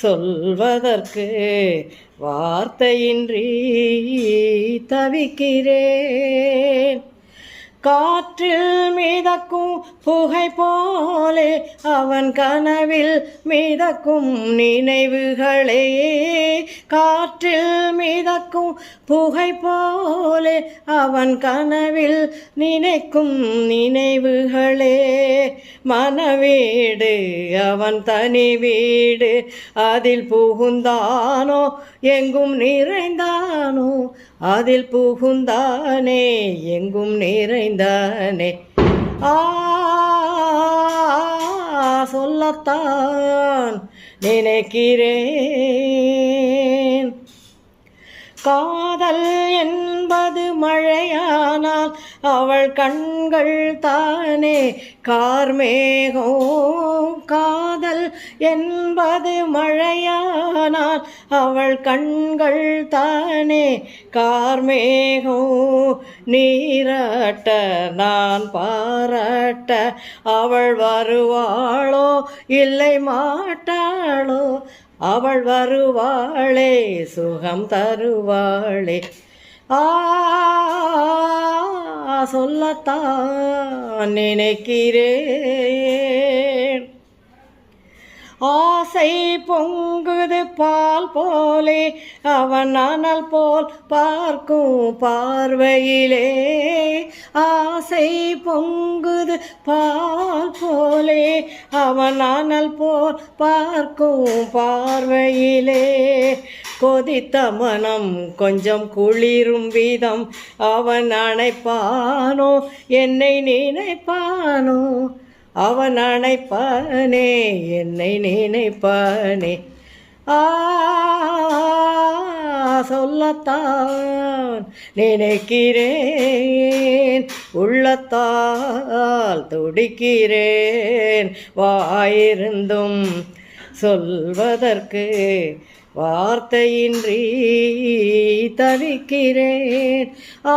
சொல்வதற்கு வார்த்தையின்றி தவிக்கிறேன். காற்றில் மீதக்கும் புகை போலே அவன் கனவில் மீதக்கும் நினைவுகளே. காற்றில் மீதக்கும் புகை போலே அவன் கனவில் நினைக்கும் நினைவுகளே. மனவீடு அவன் தனி வீடு. அதில் புகுந்தானோ எங்கும் நிறைந்தானோ? அதில் புகுந்தானே எங்கும் நிறைந்தானே. ஆ சொல்லத்தான் நினைக்கிறேன். காதல் என்பது மழையானால் அவள் கண்கள் தானே கார்மேகோ. காதல் என்பது மழையானால் அவள் கண்கள் தானே கார்மேகோ. நீராட்ட நான் பாராட்ட அவள் வருவாளோ இல்லை மாட்டாளோ அவள் வருவாளே சுகம் தருவாளே. ஆ சொல்லத்தான் நினைக்கிறேன். ஆசை பொங்குது பால் போலே அவன் ஆனால் போல் பார்க்கும் பார்வையிலே. ஆசை பொங்குது பால் போலே அவன் ஆனால் போல் பார்க்கும் பார்வையிலே. கொதித்த மனம் கொஞ்சம் குளிரும் விதம் அவன் அணைப்பானோ என்னை நினைப்பானோ? அவன் அணைப்பானே என்னை நினைப்பானே. ஆ சொல்லத்தான் நினைக்கிறேன் உள்ளத்தால் துடிக்கிறேன் வாயிருந்தும் சொல்வதற்கு வார்த்தையின்றி தவிக்கிறேன். ஆ